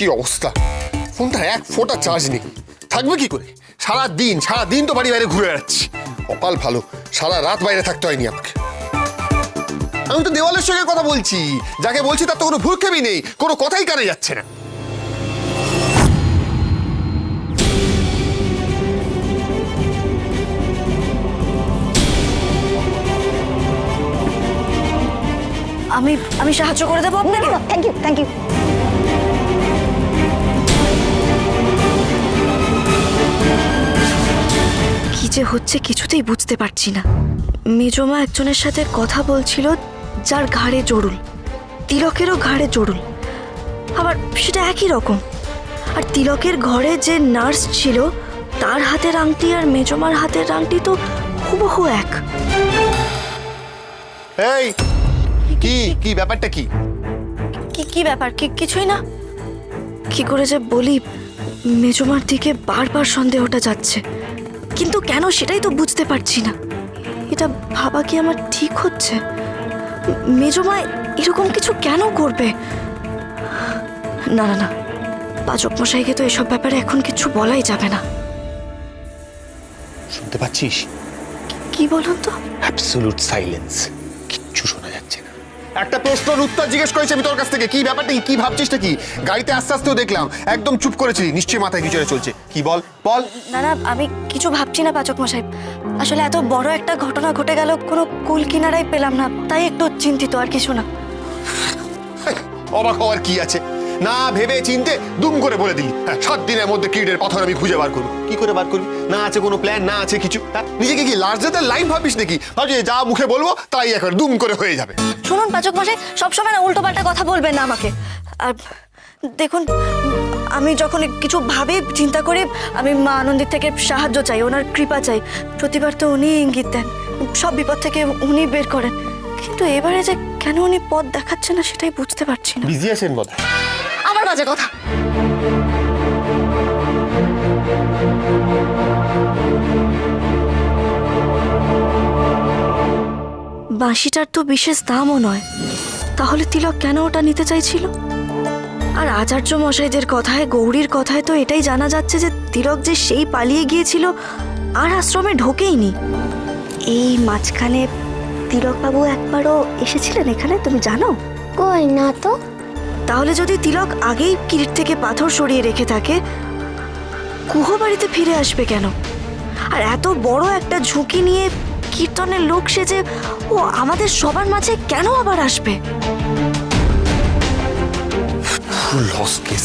কি অবস্থা? ফোনটা এক ফোঁটা চার্জ নেই। থাকবে কি করে? সারা দিন সারা দিন তো বাড়ি বাইরে ঘুরে বেড়াচ্ছি। কপাল ভালো সারা রাত বাইরে থাকতে হয়নি আমাকে। আমি তো দেওয়ালের সঙ্গে কথা বলছি। যাকে বলছি তার তো কোনো ভূক্ষেপই নেই কোনো কথাই কানে যাচ্ছে না। আমি আমি সাহায্য করে দেবো আপনাকে? থ্যাংক ইউ থ্যাংক ইউ যে হচ্ছে কিছুতেই বুঝতে পারছি না। মেজমা একজনের সাথে কথা বলছিল যার ঘাড়ে জরুল। তিলকেরও ঘাড়ে জরুল। আবার সেটা একই রকম। আর তিলকের ঘরে যে নার্স ছিল তার হাতের আংটি আর মেজমার হাতের আংটি তো হুবহু এক। এই কি কি ব্যাপারটা কি? কি কি ব্যাপার? কি কিছুই না। কি করে যে বলি মেজমার দিকে বারবার সন্দেহটা যাচ্ছে। কিন্তু কেন সেটাই তো বুঝতে পারছি না। এটা ভাবা কি আমার ঠিক হচ্ছে? মেজমায় এরকম কিছু কেন করবে? না না না। পাচক মশাইকে তো এসব ব্যাপারে এখন কিছু বলাই যাবে না। শুনতে পাচ্ছিস? কি বলুন তো? অ্যাবসলুট সাইলেন্স কিচ্ছু শোনা যাচ্ছে না। একটা প্রশ্নের উত্তর জিজ্ঞেস করেছি আমি তোর কাছ থেকে। কি ব্যাপারটা? কি ভাবছিসটা কি? গাড়িতে আস্তে আস্তেও দেখলাম একদম চুপ করেছিলি নিশ্চয়ই মাথায় কিছু চলছে। কি বল? বল। না না আমি কিছু ভাবছি না পাচক মশাই। আসলে এত বড় একটা ঘটনা ঘটে গেল কোনো কুল কিনারাই পেলাম না। তাই একটু চিন্তিত আর কিছু না। অবাক হওয়ার কি আছে? না ভেবে চিনতে দুম করে বলে দিলি। হ্যাঁ, সাত দিনের মধ্যে কিরিটের পাথর আমি খুঁজে বার করব। কি করে বার করবি? না আছে কোনো প্ল্যান না আছে কিছু। হ্যাঁ, নিজেকে কি লার্জার লাইন ভাবিস নাকি? ভাবছি যা মুখে বলব তাই এখন দুম করে হয়ে যাবে। শুনুন পাচক মশাই সবসময় না উল্টো পাল্টা কথা বলবেন না আমাকে। আর দেখুন আমি যখন কিছু ভাবি চিন্তা করি আমি মা আনন্দের থেকে সাহায্য চাই ওনার কৃপা চাই। প্রতিবার তো উনি ইঙ্গিত দেন। সব বিপদ থেকে উনি বের করেন। কিন্তু এবারে যে কেন উনি পথ দেখাচ্ছে না সেটাই বুঝতে পারছি না। বিজি আছেন বোধ আমার বাজে কথা। বাঁশিটার তো বিশেষ দামও নয়। তাহলে তিলক কেন ওটা নিতে চাইছিল? আর আচার্য মশাইদের কথায় গৌরীর কথায় তো এটাই জানা যাচ্ছে যে তিলক যে সেই পালিয়ে গিয়েছিল আর আশ্রমে ঢোকেইনি। এই মাঝখানে তিলকবাবু একবারও এসেছিলেন এখানে তুমি জানো? কই না তো। তাহলে যদি তিলক আগেই কিরিট থেকে পাথর সরিয়ে রেখে থাকে কুহ বাড়িতে ফিরে আসবে কেন? আর এত বড় একটা ঝুঁকি নিয়ে কীর্তনের লোক সেজে ও আমাদের সবার মাঝে কেন আবার আসবে? Loss case